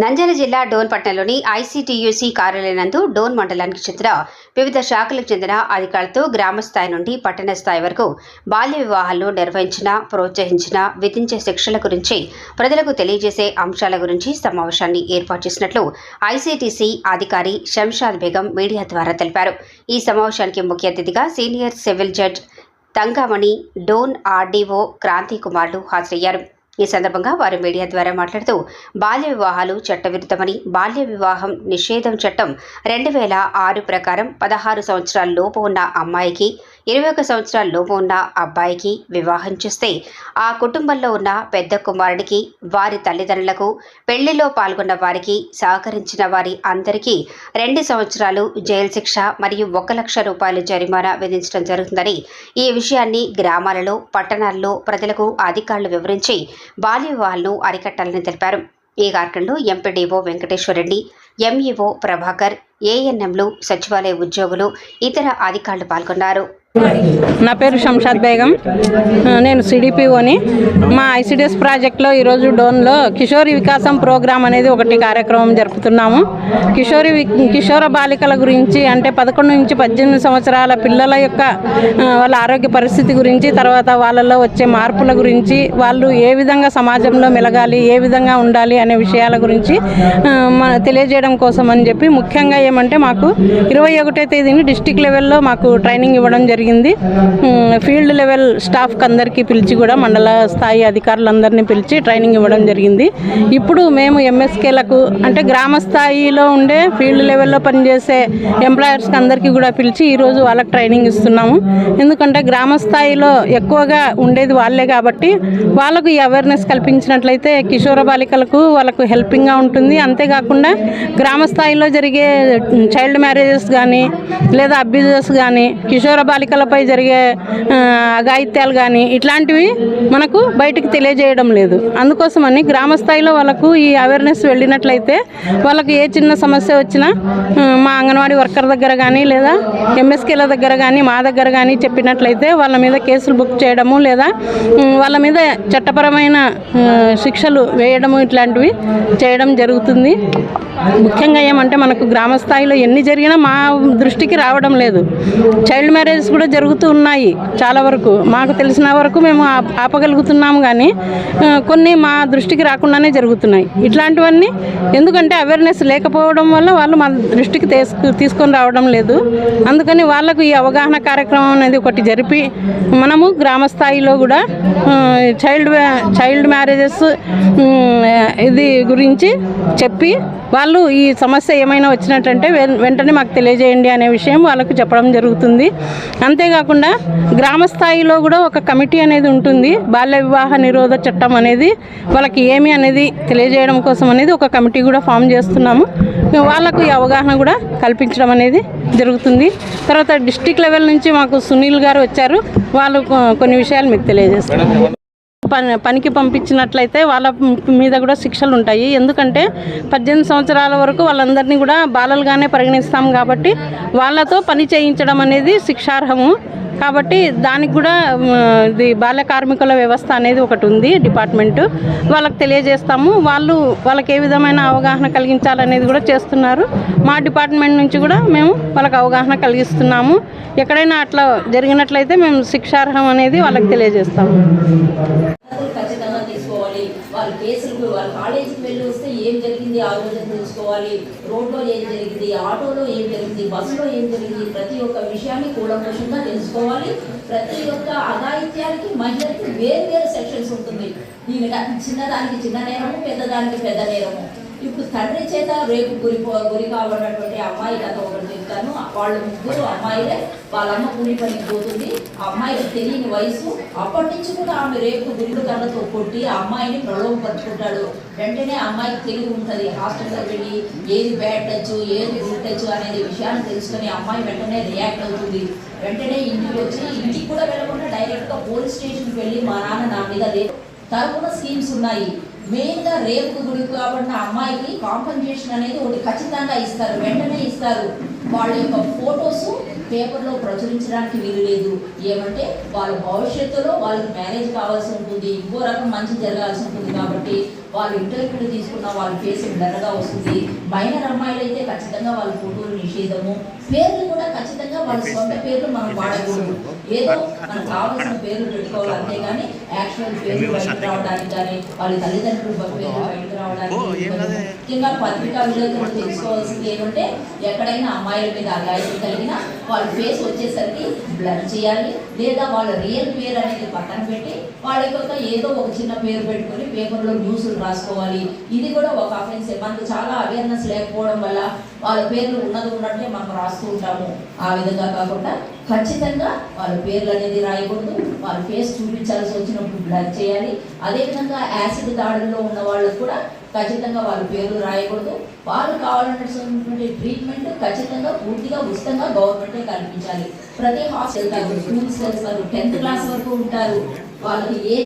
నంద్యాల జిల్లా డోన్ పట్టణంలోని ఐసీటీయూసీ కార్యాలయనందు డోన్ మండలానికి చెందిన వివిధ శాఖలకు చెందిన అధికారులతో గ్రామ స్థాయి నుండి పట్టణ స్థాయి వరకు బాల్య వివాహాలను నిర్వహించిన ప్రోత్సహించిన విధించే శిక్షల గురించి ప్రజలకు తెలియజేసే అంశాల గురించి సమావేశాన్ని ఏర్పాటు చేసినట్లు ఐసీటీసీ అధికారి శంషాద్ బేగం మీడియా ద్వారా తెలిపారు. ఈ సమావేశానికి ముఖ్య అతిథిగా senior civil judge Thangamani Dhone RDO Kranthi కుమార్లు హాజరయ్యారు. ఈ సందర్భంగా వారు మీడియా ద్వారా మాట్లాడుతూ బాల్య వివాహాలు చట్టవిరుద్ధమని బాల్య వివాహం నిషేధం చట్టం రెండు వేల ఆరు ప్రకారం పదహారు సంవత్సరాల లోపు ఉన్న అమ్మాయికి ఇరవై ఒక సంవత్సరాలలోపు ఉన్న అబ్బాయికి వివాహం చేస్తే ఆ కుటుంబంలో ఉన్న పెద్ద కుమారుడికి వారి తల్లిదండ్రులకు పెళ్ళిలో పాల్గొన్న వారికి సహకరించిన వారి అందరికీ రెండు సంవత్సరాలు జైలు శిక్ష మరియు ఒక లక్ష రూపాయలు జరిమానా విధించడం జరుగుతుందని ఈ విషయాన్ని గ్రామాలలో పట్టణాల్లో ప్రజలకు అధికారులు వివరించి బాల్య వివాహాలను అరికట్టాలని తెలిపారు. ఈ కార్యక్రమంలో ఎంపీడీఓ వెంకటేశ్వర రెడ్డి ఎంఈఓ ప్రభాకర్ ఏఎన్ఎంలు సచివాలయ ఉద్యోగులు ఇతర అధికారులు పాల్గొన్నారు. నా పేరు శంషాద్ బేగం. నేను సిడిపిఓని. మా ఐసిడిఎస్ ప్రాజెక్ట్లో ఈరోజు డోన్లో కిషోరి వికాసం ప్రోగ్రాం అనేది ఒకటి కార్యక్రమం జరుపుతున్నాము. కిషోరి కిషోర బాలికల గురించి అంటే పదకొండు నుంచి పద్దెనిమిది సంవత్సరాల పిల్లల యొక్క వాళ్ళ ఆరోగ్య పరిస్థితి గురించి తర్వాత వాళ్ళలో వచ్చే మార్పుల గురించి వాళ్ళు ఏ విధంగా సమాజంలో మెలగాలి ఏ విధంగా ఉండాలి అనే విషయాల గురించి మన తెలియజేయడం కోసం అని చెప్పి ముఖ్యంగా ఏమంటే మాకు ఇరవై ఒకటో తేదీని డిస్టిక్ లెవెల్లో మాకు ట్రైనింగ్ ఇవ్వడం జరిగింది. జరిగింది. ఫీల్డ్ లెవెల్ స్టాఫ్కి అందరికీ పిలిచి కూడా మండల స్థాయి అధికారులందరినీ పిలిచి ట్రైనింగ్ ఇవ్వడం జరిగింది. ఇప్పుడు మేము ఎంఎస్కేలకు అంటే గ్రామ స్థాయిలో ఉండే ఫీల్డ్ లెవెల్లో పనిచేసే ఎంప్లాయర్స్కి అందరికీ కూడా పిలిచి ఈరోజు వాళ్ళకి ట్రైనింగ్ ఇస్తున్నాము. ఎందుకంటే గ్రామ స్థాయిలో ఎక్కువగా ఉండేది వాళ్ళే కాబట్టి వాళ్ళకు ఈ అవేర్నెస్ కల్పించినట్లయితే కిషోర బాలికలకు వాళ్ళకు హెల్పింగ్గా ఉంటుంది. అంతేకాకుండా గ్రామ స్థాయిలో జరిగే చైల్డ్ మ్యారేజెస్ కానీ లేదా అబ్యూజెస్ కానీ కిషోర ఎన్నికలపై జరిగే అగాయిత్యాలు అఘాయిత్యాలు కానీ ఇట్లాంటివి మనకు బయటికి తెలియజేయడం లేదు. అందుకోసమని గ్రామ స్థాయిలో వాళ్ళకు ఈ అవేర్నెస్ వెళ్ళినట్లయితే వాళ్ళకు ఏ చిన్న సమస్య వచ్చినా మా అంగన్వాడీ వర్కర్ దగ్గర కానీ లేదా ఎంఎస్కేల దగ్గర కానీ మా దగ్గర కానీ చెప్పినట్లయితే వాళ్ళ మీద కేసులు బుక్ చేయడము లేదా వాళ్ళ మీద చట్టపరమైన శిక్షలు వేయడము ఇట్లాంటివి చేయడం జరుగుతుంది. ముఖ్యంగా ఏమంటే మనకు గ్రామ స్థాయిలో ఎన్ని జరిగినా మా దృష్టికి రావడం లేదు. చైల్డ్ మ్యారేజ్ కూడా జరుగుతూ ఉన్నాయి చాలా వరకు. మాకు తెలిసిన వరకు మేము ఆపగలుగుతున్నాము కానీ కొన్ని మా దృష్టికి రాకుండానే జరుగుతున్నాయి. ఇట్లాంటివన్నీ ఎందుకంటే అవేర్నెస్ లేకపోవడం వల్ల వాళ్ళు మా దృష్టికి తీసుకు తీసుకొని రావడం లేదు. అందుకని వాళ్ళకు ఈ అవగాహన కార్యక్రమం అనేది ఒకటి జరిపి మనము గ్రామ స్థాయిలో కూడా చైల్డ్ చైల్డ్ మ్యారేజెస్ ఇది గురించి చెప్పి వాళ్ళు ఈ సమస్య ఏమైనా వచ్చినట్టంటే వెన్- వెంటనే మాకు తెలియజేయండి అనే విషయం వాళ్ళకు చెప్పడం జరుగుతుంది. అంతేకాకుండా గ్రామ స్థాయిలో కూడా ఒక కమిటీ అనేది ఉంటుంది. బాల్య వివాహ నిరోధ చట్టం అనేది వాళ్ళకి ఏమి అనేది తెలియజేయడం కోసం అనేది ఒక కమిటీ కూడా ఫామ్ చేస్తున్నాము. వాళ్ళకు ఈ అవగాహన కూడా కల్పించడం అనేది జరుగుతుంది. తర్వాత డిస్టిక్ లెవెల్ నుంచి మాకు సునీల్ గారు వచ్చారు. వాళ్ళు కొన్ని విషయాలు మీకు తెలియజేస్తారు. పని పనికి పంపించినట్లయితే వాళ్ళ మీద కూడా శిక్షలు ఉంటాయి. ఎందుకంటే పద్దెనిమిది సంవత్సరాల వరకు వాళ్ళందరినీ కూడా బాలలుగానే పరిగణిస్తాం కాబట్టి వాళ్ళతో పని చేయించడం అనేది శిక్షార్హము. కాబట్టి దానికి కూడా ఇది బాల్య కార్మికుల వ్యవస్థ అనేది ఒకటి ఉంది డిపార్ట్మెంటు. వాళ్ళకి తెలియజేస్తాము. వాళ్ళు వాళ్ళకి ఏ విధమైన అవగాహన కలిగించాలనేది కూడా చేస్తున్నారు. మా డిపార్ట్మెంట్ నుంచి కూడా మేము వాళ్ళకి అవగాహన కలిగిస్తున్నాము. ఎక్కడైనా అట్లా జరిగినట్లయితే మేము శిక్షార్హం అనేది వాళ్ళకి తెలియజేస్తాము. వాళ్ళ కేసులు వాళ్ళ కాలేజీకి వెళ్ళి వస్తే ఏం జరిగింది ఆ రోజు తెలుసుకోవాలి రోడ్లో ఏం జరిగింది ఆటోలో ఏం జరిగింది బస్సులో ఏం జరిగింది ప్రతి ఒక్క విషయాన్ని కూలంకషంగా తెలుసుకోవాలి. ప్రతి ఒక్క అఘాయిత్యానికి మహిళలకి వేరు వేరు సెక్షన్స్ ఉంటుంది దీనికి చిన్నదానికి చిన్న నేరము పెద్దదానికి పెద్ద నేరము. ఇప్పుడు తండ్రి చేత రేపు గురి గురి కావాలన్నటువంటి అమ్మాయి కథ ఒకటి చెప్తాను. వాళ్ళ ముగ్గురు అమ్మాయిలే వాళ్ళ అమ్మ కూలి పనికి పోతుంది. అమ్మాయికి తెలియని వయసు. అప్పటి నుంచి కూడా ఆమె రేపు గుండు కళ్ళతో కొట్టి ఆ అమ్మాయిని ప్రలోభపరుచుకుంటాడు వెంటనే అమ్మాయికి తెలివి ఉంటుంది. హాస్పిటల్కి వెళ్ళి ఏది బ్యాడ్ టచ్ ఏది గుడ్ టచ్ అనేది విషయాన్ని తెలుసుకొని అమ్మాయి వెంటనే రియాక్ట్ అవుతుంది. వెంటనే ఇంటికి వచ్చి ఇంటికి కూడా వెళ్ళకుండా డైరెక్ట్గా పోలీస్ స్టేషన్కి వెళ్ళి మా నాన్న నా మీద రేపు తరపున స్కీమ్స్ ఉన్నాయి. మెయిన్గా రేపు గురి కాబట్టి అమ్మాయికి కాంపన్సేషన్ అనేది ఒకటి ఖచ్చితంగా ఇస్తారు. వెంటనే ఇస్తారు. వాళ్ళ యొక్క ఫొటోస్ పేపర్లో ప్రచురించడానికి వీలు లేదు ఏమంటే వాళ్ళ భవిష్యత్తులో వాళ్ళకి మ్యారేజ్ కావాల్సి ఉంటుంది. ఇంకో రకం మంచి జరగాల్సి ఉంటుంది కాబట్టి వాళ్ళు ఇంటర్వ్యూలు తీసుకున్న వాళ్ళ ఫేస్ బ్లర్గా వస్తుంది. మైనర్ అమ్మాయిలు అయితే ఖచ్చితంగా వాళ్ళ ఫోటోలు నిషేధము. పేర్లు కూడా ఖచ్చితంగా వాళ్ళ సొంత పేర్లు మనం వాడకూడదు ఏదో మనకు కావాల్సిన పేర్లు పెట్టుకోవాలి అంతేగాని యాక్చువల్ పేర్లు బయటకు రావడానికి కానీ వాళ్ళ తల్లిదండ్రులు పేర్లు బయటకు రావడానికి ముఖ్యంగా పత్రికా విలేకరులు తెలుసుకోవాల్సింది ఏమంటే ఎక్కడైనా అమ్మాయిల మీద అగాయితీ కలిగిన వాళ్ళ ఫేస్ వచ్చేసరికి బ్లర్ చేయాలి లేదా వాళ్ళ రియల్ పేరు అనేది పక్కన పెట్టి వాళ్ళకి ఒక ఏదో ఒక చిన్న పేరు పెట్టుకొని పేపర్లో న్యూస్లు రాసుకోవాలి. ఇది కూడా ఒక అఫెన్స్ మనకు చాలా అవేర్నెస్ లేకపోవడం వల్ల వాళ్ళ పేర్లు ఉన్నది ఉన్నట్టే మనం రాస్తూ ఉంటాము. ఆ విధంగా కాకుండా ఖచ్చితంగా వాళ్ళ పేర్లు అనేది రాయకూడదు. వాళ్ళ ఫేస్ చూపించాల్సి వచ్చినప్పుడు బ్లర్ చేయాలి. అదేవిధంగా యాసిడ్ దాడుల్లో ఉన్న వాళ్ళకు కూడా ఖచ్చితంగా వాళ్ళ పేర్లు రాయకూడదు. వాళ్ళు కావాలన్నటువంటి ట్రీట్మెంట్ ఖచ్చితంగా పూర్తిగా ఉచితంగా గవర్నమెంటే కల్పించాలి. ప్రతి హాస్టల్ స్కూల్స్ వెళ్తారు టెన్త్ క్లాస్ వరకు ఉంటారు. వాళ్ళకి ఏ